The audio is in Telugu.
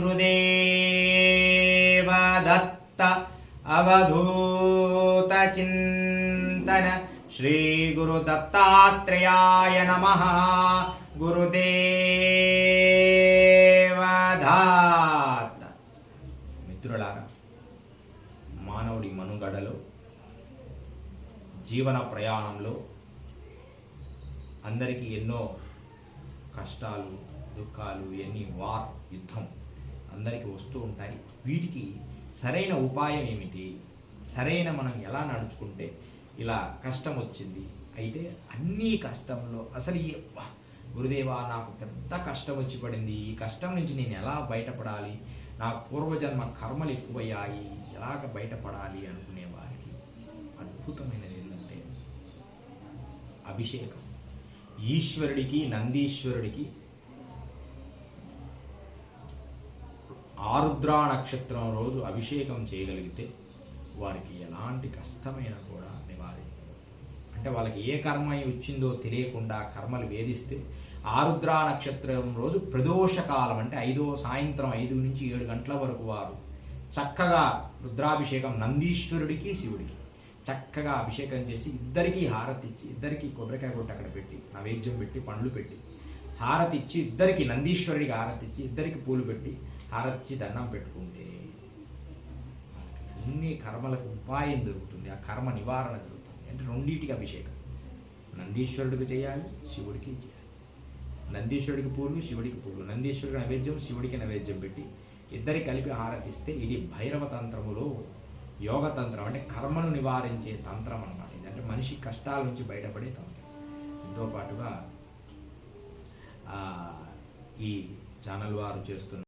गुरुदेवदत्त अवधूतचिन्तन श्रीगुरुदत्तात्रेयाय नमः గురుదేవదాత్ మిత్రులారా మానవుడి మనుగడలో జీవన ప్రయాణంలో అందరికీ ఎన్నో కష్టాలు దుఃఖాలు ఎన్ని వార్ యుద్ధం అందరికీ వస్తూ ఉంటాయి. వీటికి సరైన ఉపాయం ఏమిటి? సరైన మనం ఎలా నడుచుకుంటే ఇలా కష్టం వచ్చింది? అయితే అన్ని కష్టంలో అసలు ఈ గురుదేవా నాకు పెద్ద కష్టం వచ్చి పడింది. ఈ కష్టం నుంచి నేను ఎలా బయటపడాలి? నా పూర్వజన్మ కర్మలు ఎక్కువయ్యాయి. ఎలాగ బయటపడాలి అనుకునే వారికి అద్భుతమైనది ఏంటంటే అభిషేకం. ఈశ్వరుడికి నందీశ్వరుడికి ఆరుద్రా నక్షత్రం రోజు అభిషేకం చేయగలిగితే వారికి ఎలాంటి కష్టమైనా కూడా నివారించబడుతుంది అంటే వాళ్ళకి ఏ కర్మ వచ్చిందో తెలియకుండా కర్మలు వేధిస్తే ఆరుద్రా నక్షత్రం రోజు ప్రదోషకాలం అంటే ఐదో సాయంత్రం ఐదు నుంచి ఏడు గంటల వరకు వారు చక్కగా రుద్రాభిషేకం నందీశ్వరుడికి శివుడికి చక్కగా అభిషేకం చేసి ఇద్దరికీ హారతిచ్చి ఇద్దరికీ కొబ్బరికాయ కొట్టి అక్కడ పెట్టి నైవేద్యం పెట్టి పండ్లు పెట్టి హారతి ఇచ్చి ఇద్దరికి నందీశ్వరుడికి హారతి ఇచ్చి ఇద్దరికి పూలు పెట్టి హారతి ఇచ్చి దండం పెట్టుకుంటే అన్ని కర్మలకు ఉపాయం దొరుకుతుంది ఆ కర్మ నివారణ జరుగుతుంది అంటే రెండింటికి అభిషేకం. నందీశ్వరుడికి చేయాలి శివుడికి చేయాలి. నందీశ్వరుడికి పూలు శివుడికి పూలు. నందీశ్వరుడికి నైవేద్యం శివుడికి నైవేద్యం పెట్టి ఇద్దరి కలిపి హారతిస్తే ఇది భైరవ తంత్రములో యోగ తంత్రం. అంటే కర్మను నివారించే తంత్రం అన్నమాట. ఇదంటే మనిషి కష్టాల నుంచి బయటపడే తంత్రం. దీంతో పాటుగా ఈ ఛానల్ వారు చేస్తున్న